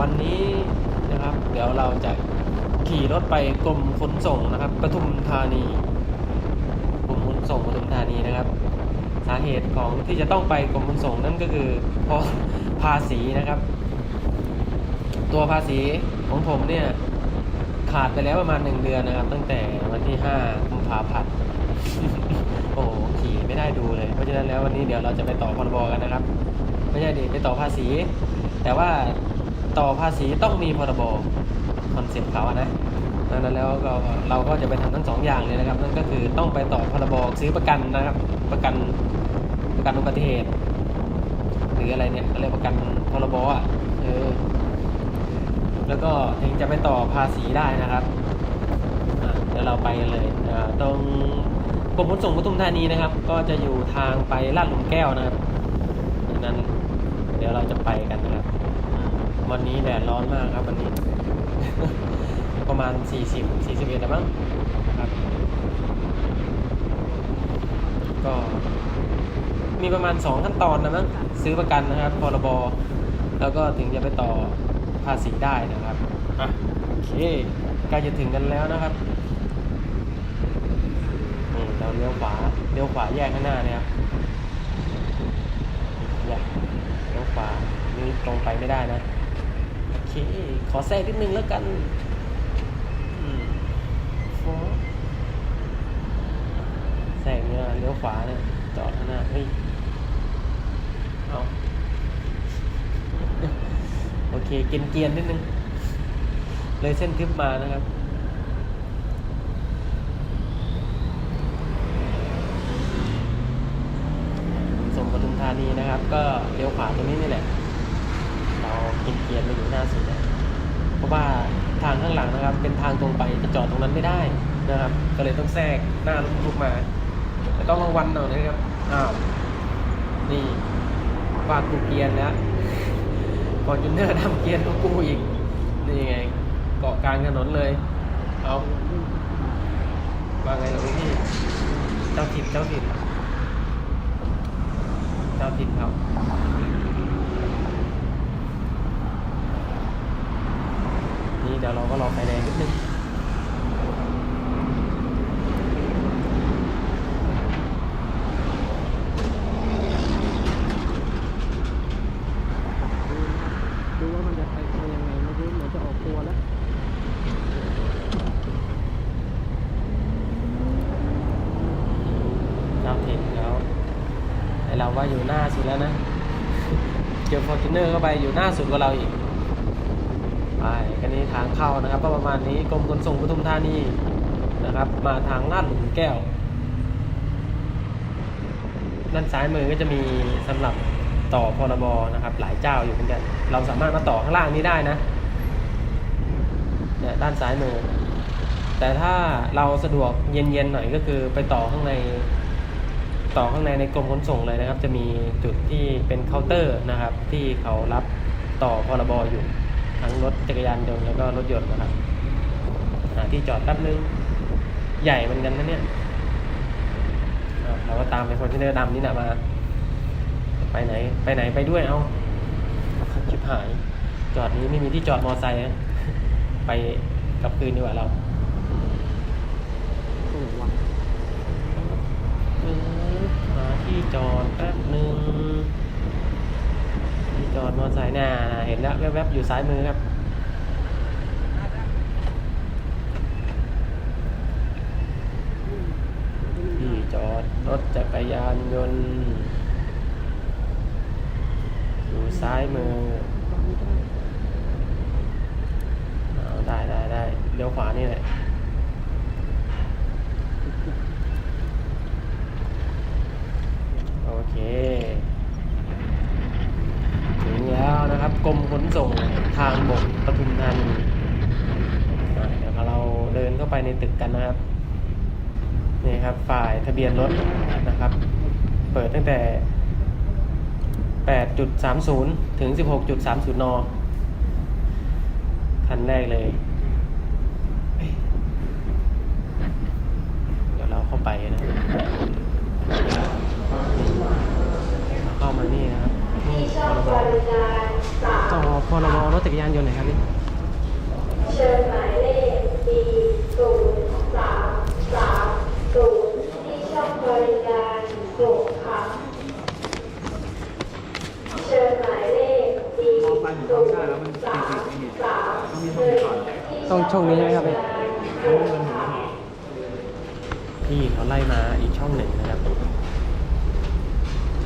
วันนี้นะครับ เดี๋ยวเราจะขี่รถไปกรมขนส่งนะครับปทุมธานีกรมขนส่งปทุมธานีนะครับ สาเหตุของที่จะต้องไปกรมขนส่งนั่นก็คือเพราะภาษีนะครับ ตัวภาษีของผมเนี่ยขาดไปแล้วประมาณหนึ่งเดือนนะครับ ตั้งแต่วันที่ห้ากุมภาพันธ์โอ้โหขี่ไม่ได้ดูเลย เพราะฉะนั้นแล้ววันนี้เดี๋ยวเราจะไปต่อพรบกันนะครับ ไม่ใช่ดิไปต่อภาษี แต่ว่า ต่อภาษีต้องมีพรบคอนเซ็ปต์เขาอะนะดังนั้นแล้วก็เราก็จะไปทำทั้งสองอย่างเลยนะครับ นั่นก็คือต้องไปต่อพรบซื้อประกันนะครับ ประกันประกันอุบัติเหตุหรืออะไรเนี่ยอะไรยกประกันพรบอะเออแล้วก็ถึงจะไปต่อภาษีได้นะครับเดี๋ยวเราไปกันเลยตรงกรมขนส่งปทุมธานีนะครับ ก็จะอยู่ทางไปลาดหลุมแก้วนะครับดังนั้น เดี๋ยวเราจะไปกันนะครับ วันนี้แดดร้อนมากครับวันนี้ ประมาณ 40 41นะมั้งครับ ก็ มีประมาณ 2 ขั้นตอนนะมั้งซื้อประกันนะครับพรบแล้วก็ถึงจะไปต่อภาษีได้นะครับอะโอเคใกล้จะถึงกันแล้วนะครับนี่เราเลี้ยวขวาเลี้ยวขวาแยกข้างหน้าเนี่ยครับแยกเลี้ยวขวานี่ตรงไปไม่ได้นะ ขอแทรกนิดนึงแล้วกันอืมโอ้แทรกเนี่ยเลี้ยวขวาเนี่ย จอดข้างหน้าเฮ้ยเอาโอเค เกรียนเกียนๆนิดนึง เลยเส้นทึบมานะครับส่งปทุมธานีนะครับ ก็เลี้ยวขวาตรงนี้นี่แหละ เราเกรียนเกียนๆมาอยู่หน้าสุดเลยเพราะว่าทางข้างหลังนะครับ เป็นทางตรงไปจะจอดตรงนั้นไม่ได้นะครับ ก็เลยต้องแทรกหน้ารถบรรทุกมาแต่ต้องระวังหน่อยนะครับอ้าวนี่วางกูเกียนแล้วฟอร์จูเนอร์ทำเกียร์ของกูอีกนี่ไงเกาะกลางถนนเลยเอาว่าไงล่ะพี่เจ้าถิ่นเจ้าถิ่นเจ้าถิ่นครับ นี่เดี๋ยวเราก็รอไฟแดงนิดนึงดูว่ามันจะไปเป็นยังไงไม่รู้เหมือนจะออกตัวแล้วเจ้าถิ่นแล้วไอเราว่าอยู่หน้าสุดแล้วนะ เจอฟอร์จูเนอร์เข้าไปอยู่หน้าสุดกว่าเราอีก ไปกันนี้ทางเข้านะครับก็ประมาณนี้กรมขนส่งปทุมธานีนะครับ มาทางลาดหลุมแก้ว ด้านซ้ายมือก็จะมีสำหรับต่อพรบนะครับ หลายเจ้าอยู่เหมือนกัน เราสามารถมาต่อข้างล่างนี้ได้นะเนี่ยด้านซ้ายมือ แต่ถ้าเราสะดวกเย็นๆหน่อยก็คือไปต่อข้างใน ต่อข้างในในกรมขนส่งเลยนะครับ จะมีจุดที่เป็นเคาน์เตอร์นะครับ ที่เขารับต่อพรบอยู่ ทั้งรถจักรยานยนต์แล้วก็รถยนต์นะครับหาที่จอดแป๊บนึงใหญ่เหมือนกันนะเนี่ยเราก็ตามไปฟอร์จูเนอร์ดำนี่นะมา ไปไหน ไปไหนไปด้วยเอาชิบหาย จอดนี้ไม่มีที่จอดมอไซค์ไปกับคืนดีกว่าเราหว่ะหาที่จอดแป๊บนึง จอดมอเตอร์ไซค์น่าเห็นแล้วแวบๆอยู่ซ้ายมือครับที่จอดรถจักรยานยนต์ อยู่ซ้ายมือเอาได้ได้ได้เลี้ยวขวานี่แหละ โอเค ถึงแล้วนะครับ กรมขนส่งทางบกปทุมธานีอะเดี๋ยวเราเดินเข้าไปในตึกกันนะครับนี่ครับฝ่ายทะเบียนรถนะครับ เปิดตั้งแต่ 8.30 ถึง 16.30 น คันแรกเลย จักรยานยนต์หน่อยครับพี่เชิญหมายเลข B ศูนย์สามสามศูนย์ที่ช่องบริการสุขค่ะเชิญหมายเลข B ศูนย์สามสามศูนย์ที่ต้องช่องนี้ใช่ไหมครับพี่พี่เขาไล่มาอีกช่องหนึ่งนะครับ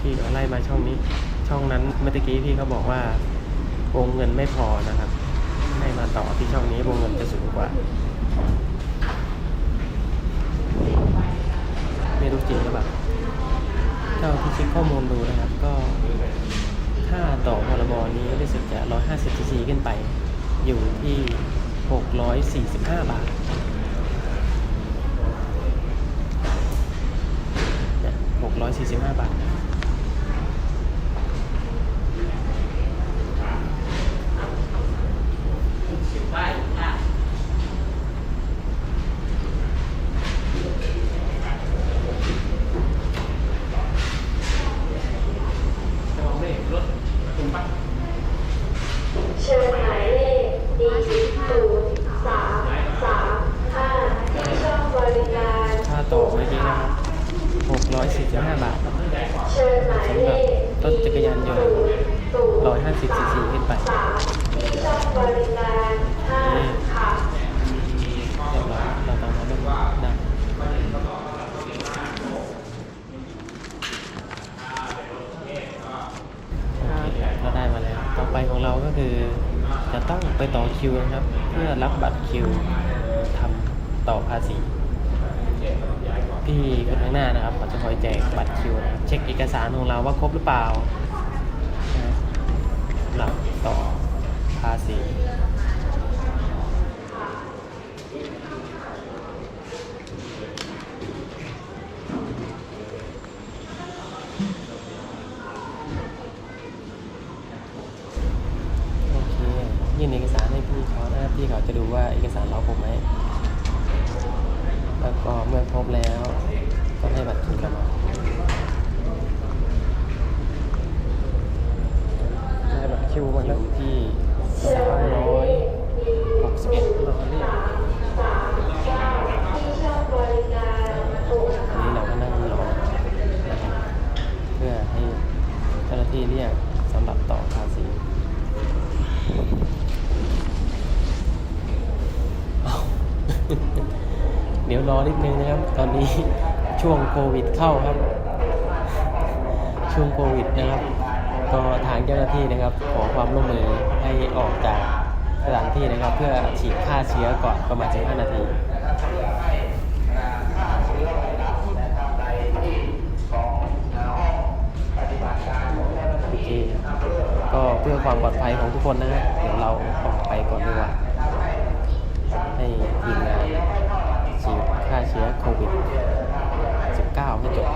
พี่เขาไล่มาช่องนี้ ช่องนั้นเมื่อกี้พี่เขาบอกว่า วงเงินไม่พอนะครับ ให้มาต่อที่ช่องนี้วงเงินจะสูงกว่า ไม่รู้จริงหรือเปล่าเท่าที่เช็คข้อมูลดูนะครับก็ค่าต่อพรบนี้รู้สึกจะ 150 cc ขึ้นไป อยู่ที่ 645 บาทเนี่ย645 บาท เชิญหมายเลขดีศูนย์สามสามห้าที่ช่องบริการ ค่าต่อเมื่อกี้นะครับ645 บาท เชิญหมายเลข ต้นจักรยานยนต์ ศูนย์ 150 cc ขึ้นไป สามที่ช่องบริการห้าค่ะ เรียบร้อยเราต้องมาเริ่มได้เราได้มาแล้ว ต่อไปของเราก็คือ จะต้องไปต่อ คิวนะครับ เพื่อรับบัตรคิวทำต่อภาษีพี่คนข้างหน้านะครับเขาจะคอยแจกบัตรคิวนะครับเช็คเอกสารของเราว่าครบหรือเปล่านะครับสำหรับต่อภาษี โอเค ยื่นเอกสารให้พี่เขานะครับพี่เขาจะดูว่าเอกสารเราครบไหม แล้วก็เมื่อครบแล้ว ก็ให้บัตรคิวเรามาได้บัตรคิวมาแล้วที่สามร้อยหกสิบเอ็ดเราเรียก สามเก้าที่ช่องบริการหก อันนี้เราก็นั่งรอนะครับเพื่อให้เจ้าหน้าที่เรียกสำหรับต่อภาษีอ้าว เดี๋ยวรอนิดนึงนะครับ ตอนนี้ช่วงโควิดเข้าครับ ช่วงโควิดนะครับก็ทางเจ้าหน้าที่นะครับ ขอความร่วมมือให้ออกจากสถานที่นะครับ เพื่อฉีดฆ่าเชื้อก่อนประมาณ 15 นาทีก็เพื่อความปลอดภัยของทุกคนนะฮะเดี๋ยวเราออกไปก่อนดีกว่า ให้ทีมงานฉีดฆ่าเชื้อโควิด 19 ให้จบ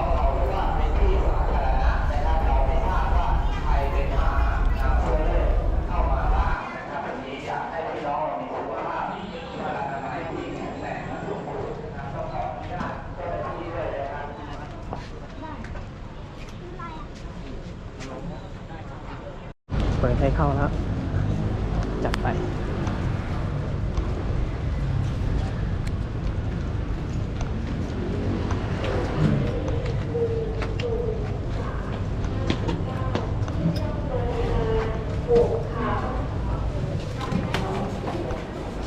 เปิดให้เข้าแล้ว จัดไป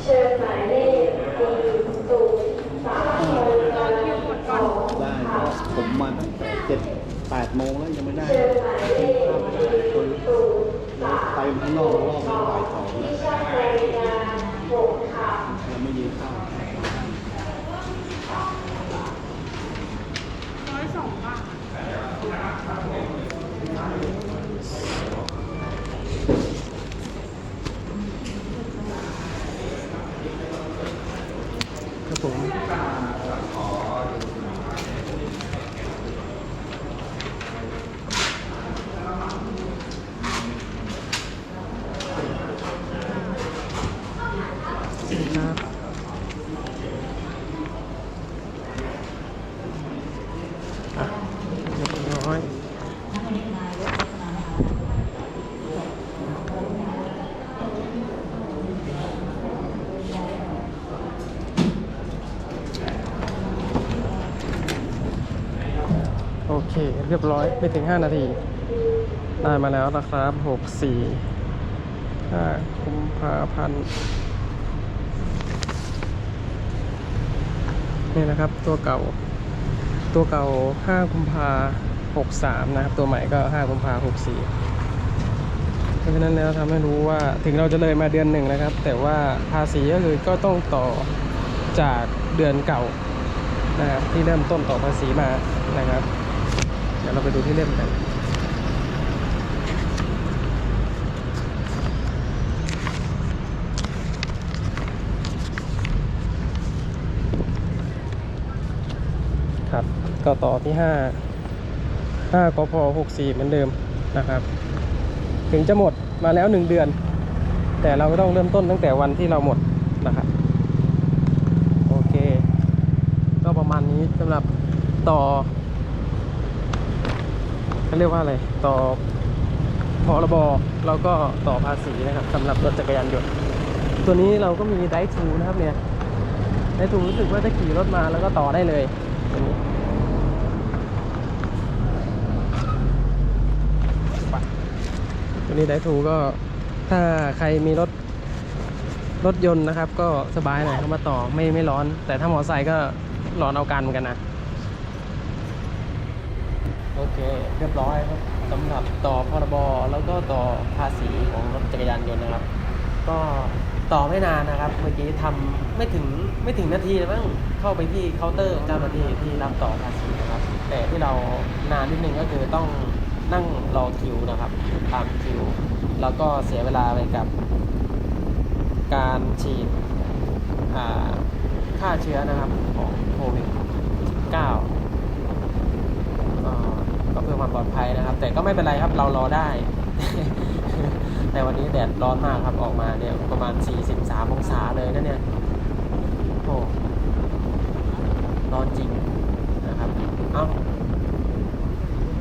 เชิญหมายเลขดีศูนย์สามบริการสอง ได้ก็ผมมาตั้งแต่เจ็ดแปด โมงแล้วยังไม่ได้เชิญหมายเลขดีศูนไปข้างนอกรอบนึงบ่ายสอง ที่ช่องบริการหกค่ะ ยังไม่ยืนเข้า ครับผม เรียบร้อยไม่ถึง 5 นาที ได้มาแล้วนะครับ64 5กุมภาพันธ์นี่นะครับตัวเก่า ตัวเก่า 5 กุมภา63 นะครับ ตัวใหม่ก็ 5 กุมภา64 เพราะฉะนั้นแล้วทำให้รู้ว่าถึงเราจะเลยมาเดือนหนึ่งนะครับ แต่ว่าภาษีก็คือก็ต้องต่อจากเดือนเก่านะครับที่เริ่มต้นต่อภาษีมานะครับ ดี๋ยวเราไปดูที่เล่มกันครับก็ต่อที่ 5 5กพ64 เหมือนเดิมนะครับ ถึงจะหมดมาแล้ว 1 เดือน แต่เราก็ต้องเริ่มต้นตั้งแต่วันที่เราหมดนะครับ โอเค ก็ประมาณนี้สำหรับต่อ เขาเรียกว่าอะไร ต่อพรบแล้วก็ต่อภาษีนะครับสำหรับรถจักรยานยนต์ตัวนี้เราก็มีไดทูนะครับเนี่ยไดทูรู้สึกว่าจะขี่รถมาแล้วก็ต่อได้เลยตัวนี้ตัวนี้ไดทูก็ถ้าใครมีรถรถยนต์นะครับ ก็สบายหน่อยเข้ามาต่อไม่ไม่ร้อน แต่ถ้ามอไซค์ก็ร้อนเอาการเหมือนกันนะ โอเค เรียบร้อยครับสำหรับต่อพรบแล้วก็ต่อภาษีของรถจักรยานยนต์นะครับ ก็ต่อไม่นานนะครับ เมื่อกี้ทำไม่ถึงไม่ถึงนาทีเลยมั้งเข้าไปที่เคาน์เตอร์เจ้าหน้าที่ที่รับต่อภาษีนะครับ แต่ที่เรานานนิดนึงก็คือต้องนั่งรอคิวนะครับตามคิว แล้วก็เสียเวลาไปกับ การฉีดอ่าฆ่าเชื้อนะครับของโควิด -19 ก็เพื่อความปลอดภัยนะครับ แต่ก็ไม่เป็นไรครับเรารอได้ แต่วันนี้แดดร้อนมากครับออกมาเนี่ยประมาณ 43 องศาเลยนะเนี่ยโอ้ร้อนจริงนะครับเอ้า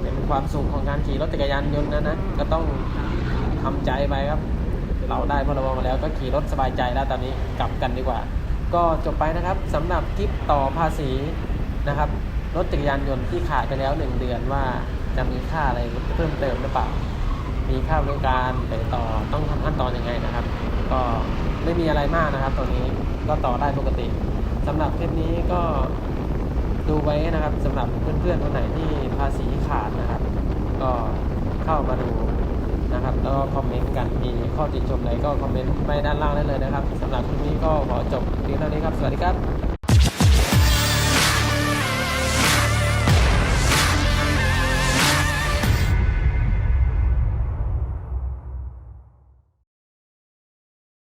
เป็นความสุขของการขี่รถจักรยานยนต์นะนะก็ต้องทำใจไปครับ เราได้พลบมาแล้วก็ขี่รถสบายใจแล้วตอนนี้กลับกันดีกว่า ก็จบไปนะครับสำหรับคลิปต่อภาษีนะครับ รถจักรยานยนต์ที่ขาดไปแล้ว1เดือนว่าจะมีค่าอะไรเพิ่มเติมหรือเปล่า มีค่าบริการไปต่อต้องทำขั้นตอนยังไงนะครับ ก็ไม่มีอะไรมากนะครับ ตัวนี้ก็ต่อได้ปกติสำหรับคลิปนี้ก็ดูไว้นะครับสำหรับเพื่อนๆคนไหนที่ภาษีขาดนะครับ ก็เข้ามาดูนะครับ แล้วก็คอมเมนต์กันมีข้อติชมอะไรก็คอมเมนต์ไว้ด้านล่างได้เลยนะครับสำหรับคลิปนี้ก็ขอจบเพียงเท่านี้ครับ สวัสดีครับ